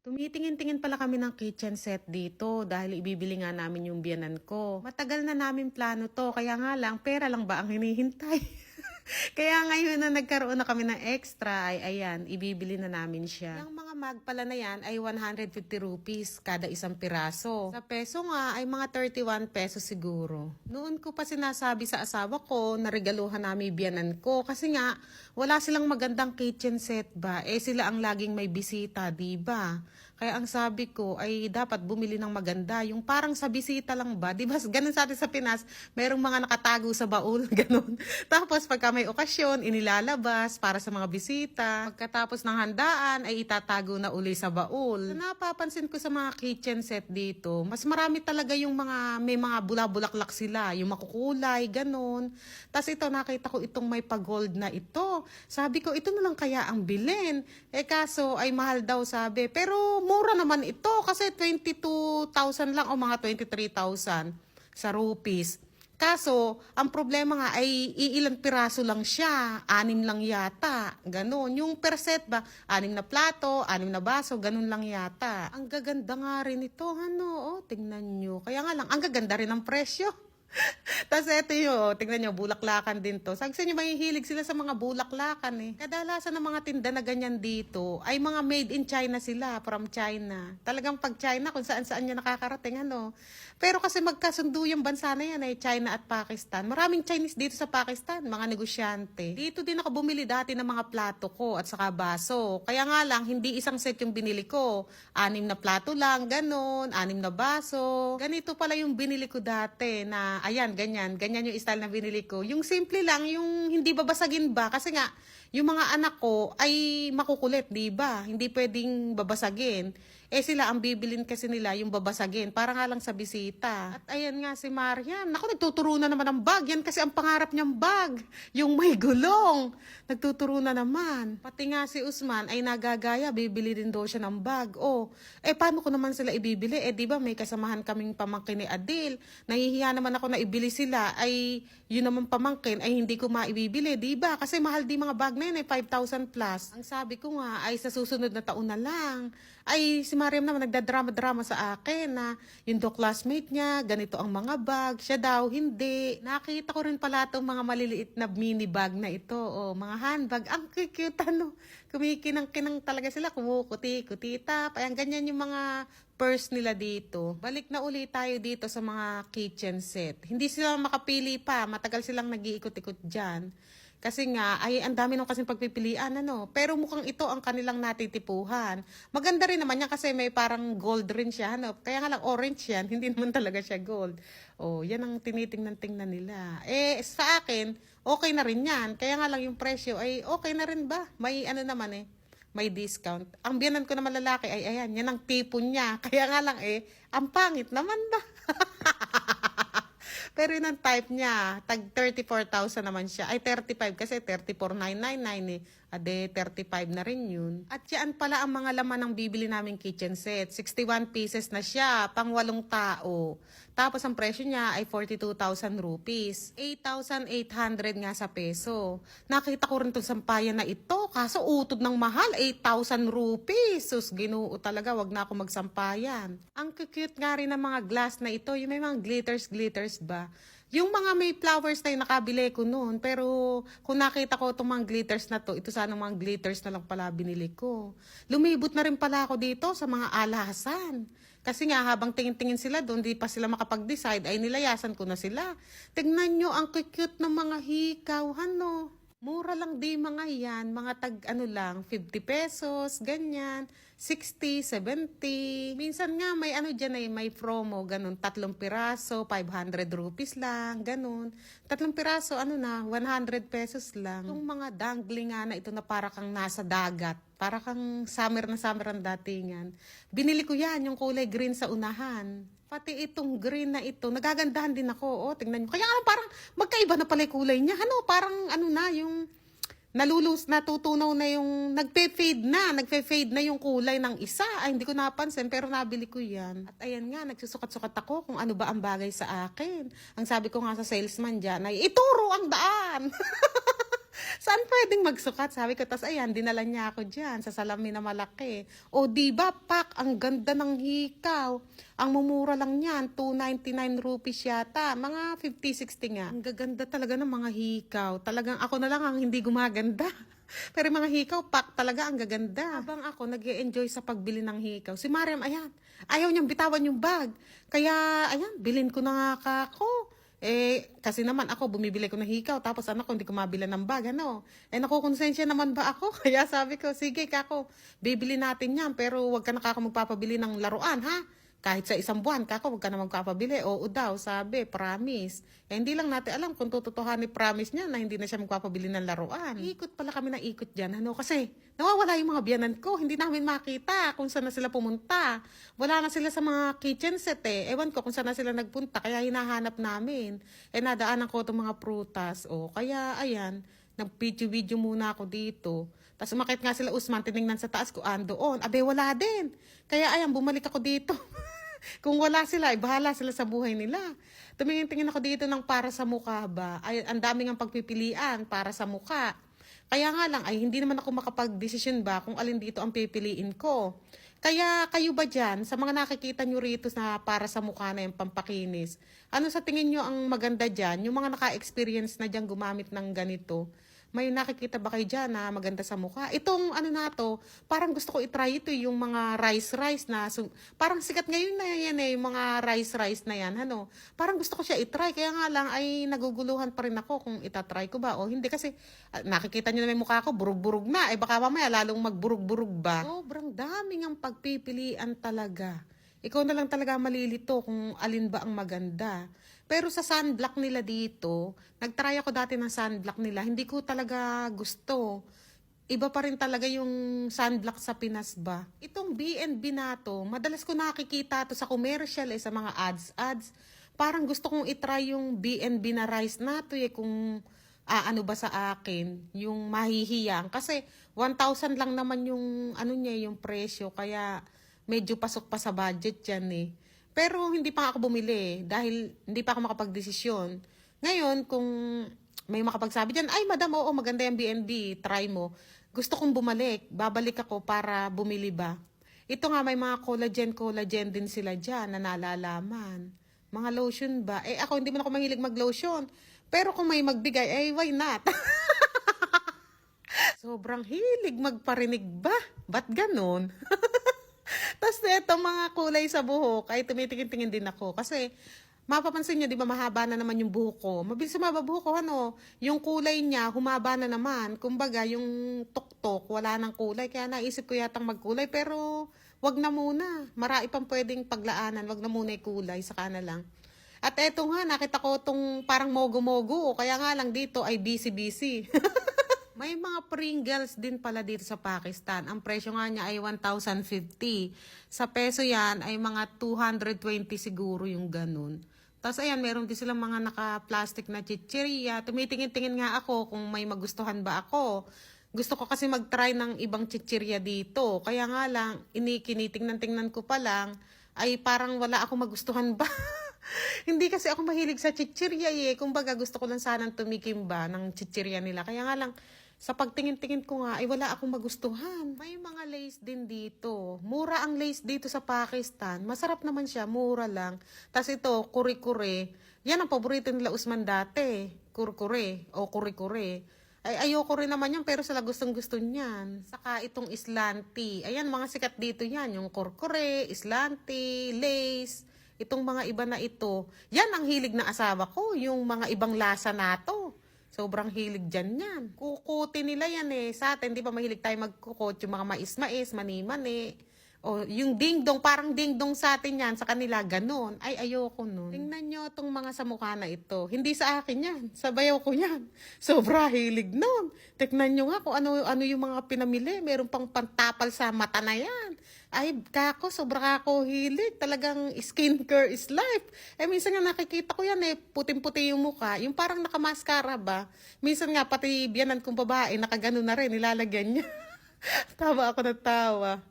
Tumitingin-tingin pala kami ng kitchen set dito dahil ibibili nga namin yung biyanan ko. Matagal na namin plano to, kaya nga lang, pera lang ba ang hinihintay? kaya ngayon na nagkaroon na kami ng extra, ay ayan, ibibili na namin siya. Yung mga mag pala na yan ay 150 rupees kada isang piraso. Sa peso nga ay mga 31 pesos siguro. Noon ko pa sinasabi sa asawa ko na regaluhan namin biyanan ko kasi nga wala silang magandang kitchen set ba. Eh sila ang laging may bisita, di ba? Kaya ang sabi ko ay dapat bumili ng maganda. Yung parang sa bisita lang ba? Di ba? Ganun sa atin sa Pinas, merong mga nakatago sa baul, ganun. Tapos pagka may okasyon, inilalabas para sa mga bisita. Pagkatapos ng handaan, ay itatago na uli sa baul. Napapansin ko sa mga kitchen set dito, mas marami talaga yung mga, may mga bulabulaklak sila, yung makukulay, ganun. Tapos ito, nakita ko itong may pag-gold na ito. Sabi ko, ito na lang kaya ang bilin. Eh kaso, ay mahal daw sabi. Pero mura naman ito kasi 22,000 lang o mga 23,000 sa rupees. Kaso, ang problema nga ay iilang piraso lang siya. Anim lang yata. Ganon. Yung per set ba, anim na plato, anim na baso, ganun lang yata. Ang gaganda nga rin ito, ano, oh, tingnan nyo. Kaya nga lang, ang gaganda rin ang presyo. Tapos eto yun, tingnan nyo, bulaklakan din to. Sabi sa inyo, mahihilig sila sa mga bulaklakan eh. Kadalasan ng mga tinda na ganyan dito, ay mga made in China sila, from China. Talagang pag China, kung saan saan nyo nakakarating, ano. Pero kasi magkasundo yung bansa na yan, eh, China at Pakistan. Maraming Chinese dito sa Pakistan, mga negosyante. Dito din ako bumili dati ng mga plato ko at saka baso. Kaya nga lang, hindi isang set yung binili ko. Anim na plato lang, ganon, anim na baso. Ganito pala yung binili ko dati na ayan, ganyan. Ganyan yung style na binili ko. Yung simple lang, yung hindi babasagin ba? Kasi nga, yung mga anak ko ay makukulit, di ba? Hindi pwedeng babasagin. Eh sila, ang bibilin kasi nila yung babasagin. Para nga lang sa bisita. At ayan nga si Marian. Ako, nagtuturo na naman ng bag. Yan kasi ang pangarap niyang bag. Yung may gulong. Nagtuturo na naman. Pati nga si Usman ay nagagaya. Bibili din daw siya ng bag. Oh, eh paano ko naman sila ibibili? Eh di ba may kasamahan kaming pamangkin ni Adil. Nahihiya naman ako na ibili sila. Ay yun naman pamangkin ay hindi ko maibibili. Di ba? Kasi mahal di mga bag na yun eh. 5,000 plus. Ang sabi ko nga ay sa susunod na taon na lang. Ay si Mariam naman nagdadrama-drama sa akin na yung do classmate niya, ganito ang mga bag. Siya daw, hindi. Nakita ko rin pala itong mga maliliit na mini bag na ito. O, mga handbag. Ang cute ano. Kumikinang-kinang talaga sila. Kumukuti-kutita. Ayan, ganyan yung mga purse nila dito. Balik na uli tayo dito sa mga kitchen set. Hindi sila makapili pa. Matagal silang nag-iikot-ikot dyan. Kasi nga, ay ang dami nung kasing pagpipilian, ano. Pero mukhang ito ang kanilang natitipuhan. Maganda rin naman yan kasi may parang gold rin siya, ano. Kaya nga lang orange yan, hindi naman talaga siya gold. Oh, yan ang tinitingnan-tingnan nila. Eh, sa akin, okay na rin yan. Kaya nga lang yung presyo ay okay na rin ba? May ano naman eh, may discount. Ang biyanan ko naman lalaki ay ayan, yan ang tipo niya. Kaya nga lang eh, ang pangit naman ba? Pero yun ang type niya. Tag 34,000 naman siya. Ay, 35 kasi 34,999 eh. Ade, 35 na rin yun. At yan pala ang mga laman ng bibili naming kitchen set. 61 pieces na siya, pang walong tao. Tapos ang presyo niya ay 42,000 rupees. 8,800 nga sa peso. Nakita ko rin itong sampayan na ito. Kaso utod ng mahal, 8,000 rupees. Sus, ginoo talaga, wag na ako magsampayan. Ang cute nga rin ng mga glass na ito. Yung may mga glitters-glitters ba? Yung mga may flowers yung nakabili ko noon. Pero kung nakita ko itong mga glitters na to, ito sana mga glitters na lang pala binili ko. Lumibot na rin pala ako dito sa mga alasan. Kasi nga habang tingin-tingin sila doon, di pa sila makapag-decide, ay nilayasan ko na sila. Tignan nyo ang cute ng mga hikaw, ano. Mura lang di mga yan, mga tag ano lang, 50 pesos, ganyan, 60, 70. Minsan nga may ano dyan ay may promo, ganun, tatlong piraso, 500 rupees lang, ganun. Tatlong piraso, ano na, 100 pesos lang. Yung mga dangling nga na ito na para kang nasa dagat, para kang summer na summer ang datingan. Binili ko yan, yung kulay green sa unahan. Pati itong green na ito, nagagandahan din ako. Oh, tingnan nyo. Kaya nga parang magkaiba na pala yung kulay niya. Ano, parang ano na, yung nalulus, natutunaw na yung, nagpe-fade na, nagpe-fade na yung kulay ng isa. Ay, hindi ko napansin, pero nabili ko yan. At ayan nga, nagsusukat-sukat ako kung ano ba ang bagay sa akin. Ang sabi ko nga sa salesman dyan ay, ituro ang daan! Saan pwedeng magsukat? Sabi ko, tas ayan, dinala niya ako dyan sa salamin na malaki. O di ba, pak, ang ganda ng hikaw. Ang mumura lang niyan, 299 rupees yata. Mga 50-60 nga. Ang gaganda talaga ng mga hikaw. Talagang ako na lang ang hindi gumaganda. Pero mga hikaw, pak, talaga ang gaganda. Habang ako nag enjoy sa pagbili ng hikaw. Si Mariam, ayan, ayaw niyang bitawan yung bag. Kaya, ayan, bilin ko na nga ako. Eh, kasi naman ako, bumibili ko ng hikaw, tapos anak ko, hindi ko mabila ng bag, ano? Eh, nakukonsensya naman ba ako? Kaya sabi ko, sige kako, bibili natin yan, pero wag ka na kako ng laruan, ha? Kahit sa isang buwan, kako, wag ka na magpapabili. Oo daw, sabi, promise. Eh, hindi lang natin alam kung tututuhan ni promise niya na hindi na siya magpapabili ng laruan. Ikot pala kami na ikot dyan, ano? Kasi nawawala yung mga biyanan ko, hindi namin makita kung saan na sila pumunta. Wala na sila sa mga kitchen set eh. Ewan ko kung saan na sila nagpunta, kaya hinahanap namin. Eh, nadaanan ko itong mga prutas. O, kaya, ayan, nag-video-video muna ako dito. Tapos umakit nga sila Usman, tinignan sa taas ko, andoon. Abe, wala din. Kaya ayan, bumalik ako dito. Kung wala sila, ay bahala sila sa buhay nila. Tumingin-tingin ako dito ng para sa mukha ba. Ay, ang daming ang pagpipilian para sa mukha. Kaya nga lang, ay hindi naman ako makapag-desisyon ba kung alin dito ang pipiliin ko. Kaya kayo ba dyan, sa mga nakikita nyo rito na para sa mukha na yung pampakinis, ano sa tingin nyo ang maganda dyan? Yung mga naka-experience na dyan gumamit ng ganito, may nakikita ba kayo dyan na maganda sa mukha? Itong ano na to, parang gusto ko itry ito yung mga rice-rice na, so, parang sikat ngayon na yan eh, yung mga rice-rice na yan, ano. Parang gusto ko siya itry, kaya nga lang ay naguguluhan pa rin ako kung itatry ko ba o hindi kasi ah, nakikita nyo na may mukha ko, burug-burug na, eh baka mamaya lalong magburug-burug ba? Sobrang daming ang pagpipilian talaga. Ikaw na lang talaga malilito kung alin ba ang maganda. Pero sa sunblock nila dito, nagtry ako dati ng sunblock nila, hindi ko talaga gusto. Iba pa rin talaga yung sunblock sa Pinas ba. Itong B&B na to, madalas ko nakikita to sa commercial eh, sa mga ads, ads. Parang gusto kong itry yung B&B na rice na to eh, kung ah, ano ba sa akin, yung mahihiyang. Kasi 1,000 lang naman yung ano niya, yung presyo. Kaya medyo pasok pa sa budget yan eh. Pero hindi pa ako bumili eh, dahil hindi pa ako makapagdesisyon. Ngayon, kung may makapagsabi dyan, ay madam, oo, maganda yung BNB, try mo. Gusto kong bumalik, babalik ako para bumili ba. Ito nga, may mga collagen, collagen din sila dyan na nalalaman. Mga lotion ba? Eh ako, hindi man ako mahilig mag-lotion. Pero kung may magbigay, eh why not? Sobrang hilig magparinig ba? Ba't ganon? Tapos eto mga kulay sa buhok, ay tumitingin-tingin din ako. Kasi mapapansin nyo, di ba mahaba na naman yung buhok ko. Mabilis humaba buhok ko, ano? Yung kulay niya, humaba na naman. Kumbaga, yung tuktok, wala nang kulay. Kaya naisip ko yatang magkulay. Pero wag na muna. Marami pang pwedeng paglaanan. Wag na muna yung kulay, saka na lang. At eto nga, nakita ko tong parang mogo-mogo. Kaya nga lang dito ay busy-busy. May mga Pringles din pala dito sa Pakistan. Ang presyo nga niya ay 1,050. Sa peso yan ay mga 220 siguro yung ganun. Tapos ayan, meron din silang mga naka-plastic na chichirya. Tumitingin-tingin nga ako kung may magustuhan ba ako. Gusto ko kasi mag-try ng ibang chichirya dito. Kaya nga lang, inikinitingnan-tingnan ko pa lang, ay parang wala ako magustuhan ba. Hindi kasi ako mahilig sa chichirya eh. Kumbaga gusto ko lang sanang tumikim ba ng chichirya nila. Kaya nga lang, sa pagtingin-tingin ko nga, ay wala akong magustuhan. May mga lace din dito. Mura ang lace dito sa Pakistan. Masarap naman siya, mura lang. Tapos ito, kuri-kuri. Yan ang paborito nila Usman dati. Kurkure o kuri-kuri. Ay, ayoko rin naman yan, pero sila gustong gusto niyan. Saka itong Islanti. Ayan, mga sikat dito yan. Yung kurkure, Islanti, lace. Itong mga iba na ito. Yan ang hilig na asawa ko. Yung mga ibang lasa na. Sobrang hilig dyan yan. Kukuti nila yan eh. Sa atin, di ba mahilig tayo magkukot yung mga mais-mais, mani-mani. O yung ding-dong, parang ding-dong sa atin yan, sa kanila, ganun. Ay, ayoko nun. Tingnan nyo itong mga sa mukha na ito. Hindi sa akin yan. Sa bayaw ko yan. Sobra hilig nun. Tingnan nyo nga kung ano, ano yung mga pinamili. Meron pang pantapal sa mata na yan. Ay, kako, sobra ako hilig. Talagang skincare is life. Eh, minsan nga nakikita ko yan eh, puting-puti yung mukha. Yung parang nakamaskara ba? Minsan nga, pati biyanan kong babae, nakagano na rin, nilalagyan niya. tawa ako na tawa.